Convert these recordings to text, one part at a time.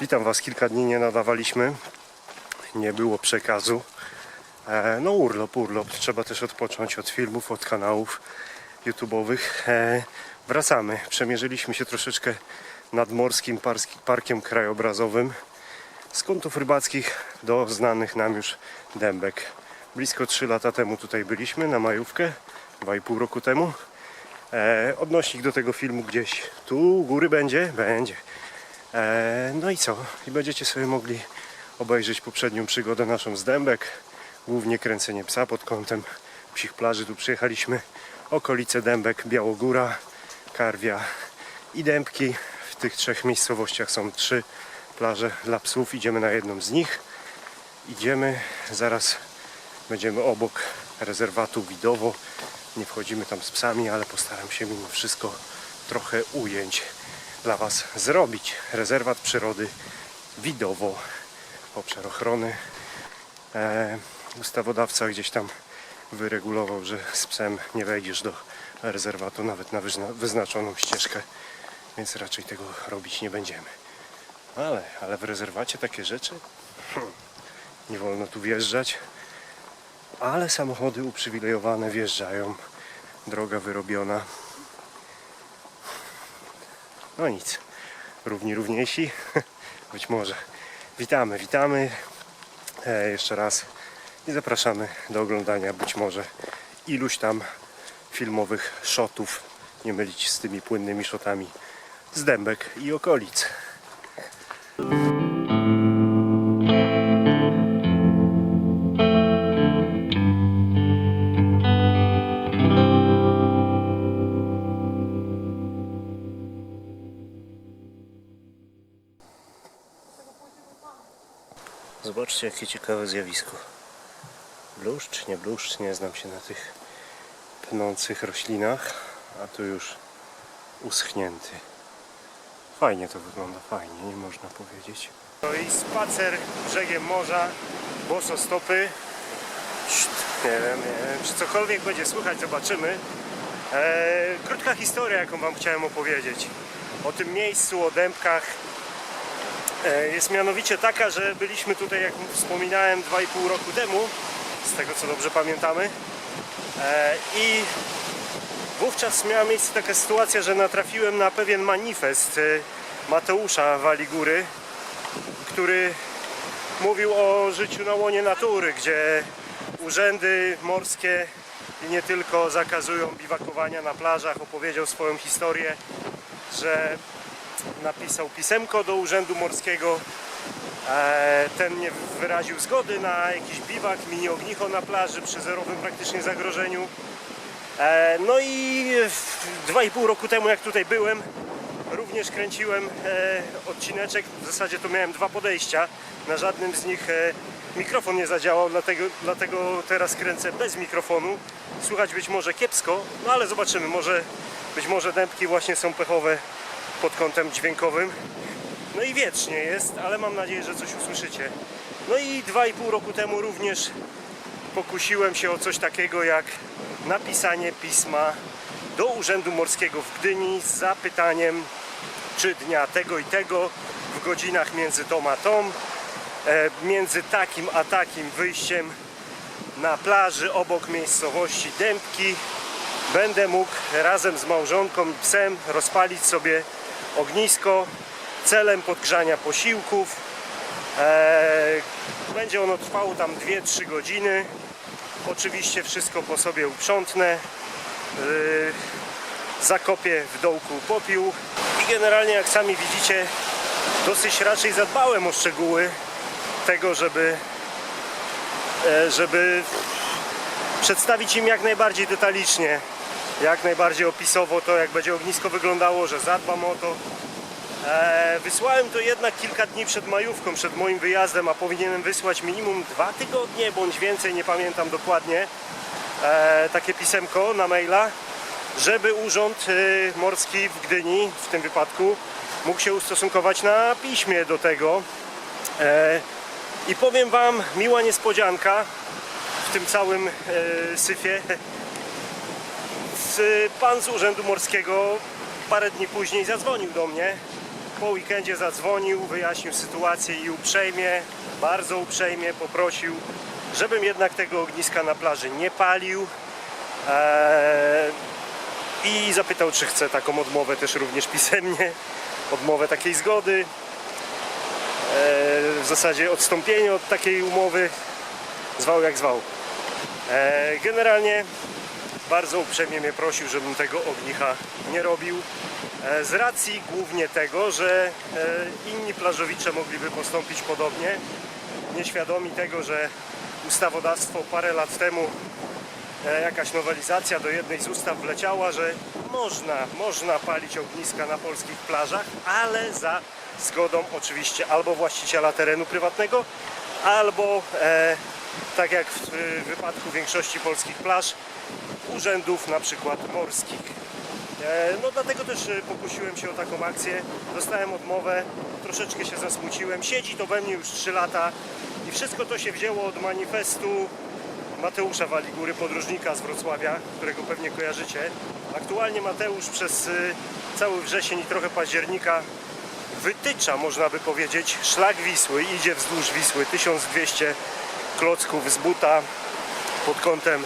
Witam Was. Kilka dni nie nadawaliśmy. Nie było przekazu. E, no urlop, urlop. Trzeba też odpocząć od filmów, od kanałów YouTube'owych. E, wracamy. Przemierzyliśmy się troszeczkę nadmorskim parkiem krajobrazowym. Z kątów rybackich do znanych nam już dębek. Blisko 3 lata temu tutaj byliśmy na majówkę. 2,5 roku temu. E, odnośnik do tego filmu gdzieś tu góry będzie? Będzie. E, no i co? I będziecie sobie mogli obejrzeć poprzednią przygodę naszą z Dębek. Głównie kręcenie psa pod kątem psich plaży. Tu przyjechaliśmy okolice Dębek, Białogóra, Karwia i Dębki. W tych trzech miejscowościach są trzy plaże dla psów. Idziemy na jedną z nich. Idziemy, zaraz będziemy obok rezerwatu Widowo. Nie wchodzimy tam z psami, ale postaram się mimo wszystko trochę ujęć dla Was zrobić. Rezerwat przyrody Widowo, obszar ochrony. E, ustawodawca gdzieś tam wyregulował, że z psem nie wejdziesz do rezerwatu nawet na wyzna- wyznaczoną ścieżkę, więc raczej tego robić nie będziemy. Ale, ale w rezerwacie takie rzeczy hmm, nie wolno tu wjeżdżać, ale samochody uprzywilejowane wjeżdżają. Droga wyrobiona. No nic. Równi równiejsi. Być może. Witamy, witamy. E, jeszcze raz. I zapraszamy do oglądania być może iluś tam filmowych shotów. Nie mylić z tymi płynnymi shotami z dębek i okolic. Zobaczcie jakie ciekawe zjawisko. Bluszcz, nie bluszcz, nie znam się na tych pnących roślinach, a tu już uschnięty. Fajnie to wygląda, fajnie, nie można powiedzieć. No i spacer brzegiem morza, boso stopy. Nie wiem, nie wiem, czy cokolwiek będzie słychać, zobaczymy. Eee, krótka historia, jaką Wam chciałem opowiedzieć. O tym miejscu, o dębkach, jest mianowicie taka, że byliśmy tutaj, jak wspominałem, 2,5 roku temu, z tego co dobrze pamiętamy. E, I wówczas miała miejsce taka sytuacja, że natrafiłem na pewien manifest e, Mateusza Waligury, który mówił o życiu na łonie natury, gdzie urzędy morskie i nie tylko zakazują biwakowania na plażach. Opowiedział swoją historię, że napisał pisemko do Urzędu Morskiego. E, Ten nie wyraził zgody na jakiś biwak, mini ognicho na plaży przy zerowym praktycznie zagrożeniu. E, No i w- dwa i pół roku temu jak tutaj byłem, również kręciłem e, odcineczek. W zasadzie to miałem dwa podejścia. Na żadnym z nich mikrofon nie zadziałał, dlatego, dlatego teraz kręcę bez mikrofonu. Słychać być może kiepsko, no ale zobaczymy. Może, być może dębki właśnie są pechowe pod kątem dźwiękowym. No i wiecznie jest, ale mam nadzieję, że coś usłyszycie. No i dwa i pół roku temu również pokusiłem się o coś takiego jak napisanie pisma do Urzędu Morskiego w Gdyni z zapytaniem, czy dnia tego i tego w godzinach między tą a tą, e, między takim a takim wyjściem na plaży obok miejscowości Dębki będę mógł razem z małżonką i psem rozpalić sobie ognisko celem podgrzania posiłków. Eee, będzie ono trwało tam 2-3 godziny. Oczywiście wszystko po sobie uprzątnę. Eee, zakopię w dołku popiół i generalnie jak sami widzicie dosyć raczej zadbałem o szczegóły tego, żeby e, żeby przedstawić im jak najbardziej detalicznie, jak najbardziej opisowo to, jak będzie ognisko wyglądało, że zadbam o to. E, wysłałem to jednak kilka dni przed majówką, przed moim wyjazdem, a powinienem wysłać minimum dwa tygodnie bądź więcej, nie pamiętam dokładnie, e, takie pisemko na maila, żeby Urząd e, Morski w Gdyni w tym wypadku mógł się ustosunkować na piśmie do tego. I powiem Wam, miła niespodzianka, w tym całym syfie. Pan z Urzędu Morskiego parę dni później zadzwonił do mnie po weekendzie zadzwonił, wyjaśnił sytuację i uprzejmie, bardzo uprzejmie poprosił, żebym jednak tego ogniska na plaży nie palił. Eee, I zapytał, czy chcę taką odmowę też również pisemnie, odmowę takiej zgody. Eee, w zasadzie odstąpienie od takiej umowy, zwał jak zwał. Eee, generalnie bardzo uprzejmie mnie prosił, żebym tego ognicha nie robił. E, Z racji głównie tego, że e, inni plażowicze mogliby postąpić podobnie, nieświadomi tego, że ustawodawstwo parę lat temu e, jakaś nowelizacja do jednej z ustaw wleciała, że można, można palić ogniska na polskich plażach, ale za zgodą oczywiście albo właściciela terenu prywatnego, albo e, tak jak w w wypadku większości polskich plaż, urzędów na przykład morskich. E, No dlatego też e, pokusiłem się o taką akcję. Dostałem odmowę, troszeczkę się zasmuciłem. Siedzi to we mnie już 3 lata i wszystko to się wzięło od manifestu Mateusza Waligury, podróżnika z Wrocławia, którego pewnie kojarzycie. Aktualnie Mateusz przez y, cały wrzesień i trochę października wytycza, można by powiedzieć, szlak Wisły. Idzie wzdłuż Wisły 1200 klocków z buta pod kątem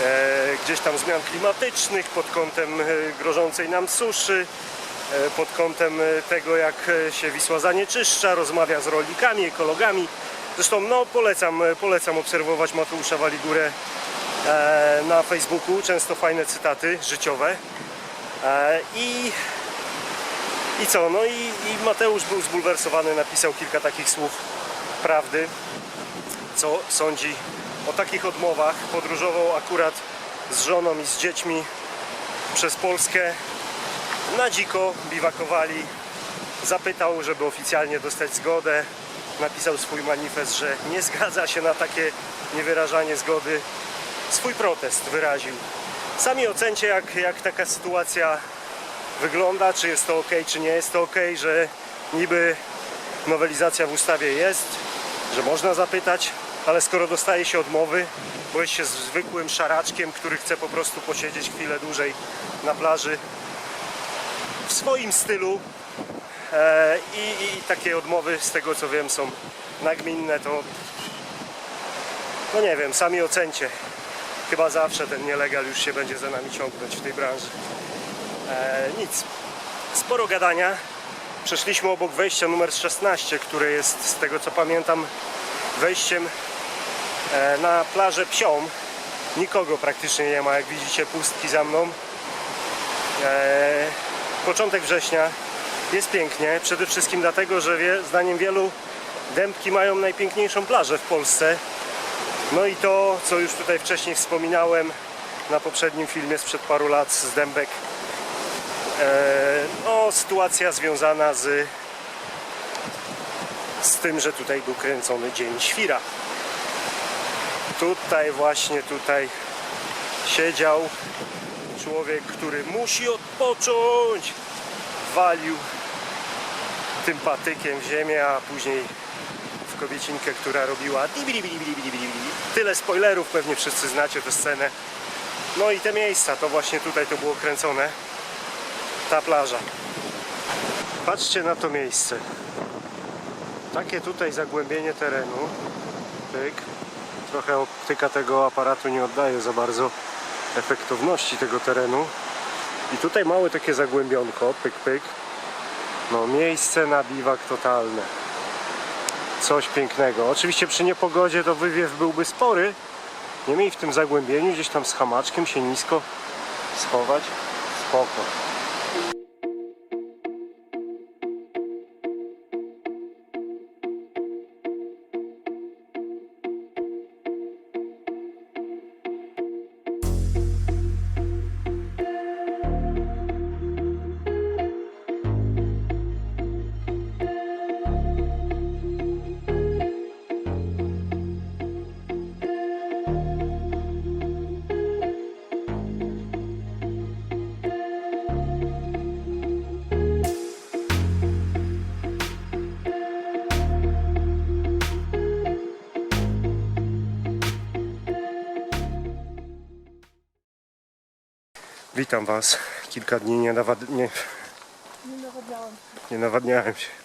e, gdzieś tam zmian klimatycznych, pod kątem e, grożącej nam suszy, e, pod kątem e, tego, jak e, się Wisła zanieczyszcza, rozmawia z rolnikami, ekologami. Zresztą no, polecam, polecam obserwować Mateusza Waligurę e, na Facebooku, często fajne cytaty życiowe. E, I, I co? No i, i Mateusz był zbulwersowany, napisał kilka takich słów prawdy, co sądzi o takich odmowach. Podróżował akurat z żoną i z dziećmi przez Polskę. Na dziko biwakowali. Zapytał, żeby oficjalnie dostać zgodę. Napisał swój manifest, że nie zgadza się na takie niewyrażanie zgody. Swój protest wyraził. Sami ocencie, jak, jak taka sytuacja wygląda, czy jest to ok, czy nie jest to ok, że niby nowelizacja w ustawie jest, że można zapytać, ale skoro dostaje się odmowy, bo jest się zwykłym szaraczkiem, który chce po prostu posiedzieć chwilę dłużej na plaży w swoim stylu e, i, i takie odmowy z tego co wiem są nagminne, to no nie wiem, sami ocencie. Chyba zawsze ten nielegal już się będzie za nami ciągnąć w tej branży. E, nic. Sporo gadania. Przeszliśmy obok wejścia numer 16, które jest z tego co pamiętam wejściem e, na plażę Psią. Nikogo praktycznie nie ma, jak widzicie pustki za mną. E, początek września jest pięknie, przede wszystkim dlatego, że wie, zdaniem wielu dębki mają najpiękniejszą plażę w Polsce. No i to, co już tutaj wcześniej wspominałem na poprzednim filmie sprzed paru lat z Dębek, no, sytuacja związana z, z tym, że tutaj był kręcony Dzień Świra. Tutaj właśnie, tutaj siedział człowiek, który musi odpocząć. Walił tym patykiem w ziemię, a później w kobiecinkę, która robiła. Tyle spoilerów, pewnie wszyscy znacie tę scenę. No i te miejsca, to właśnie tutaj to było kręcone. Ta plaża. Patrzcie na to miejsce. Takie tutaj zagłębienie terenu. Pyk. Trochę optyka tego aparatu nie oddaje za bardzo efektowności tego terenu. I tutaj małe takie zagłębionko, pyk, pyk. No miejsce na biwak totalne. Coś pięknego. Oczywiście przy niepogodzie to wywiew byłby spory. Niemniej w tym zagłębieniu gdzieś tam z hamaczkiem się nisko schować. Spoko. Witam Was. Kilka dni nie, nawad... nie, nawadniałam. Nie nawadniałem się.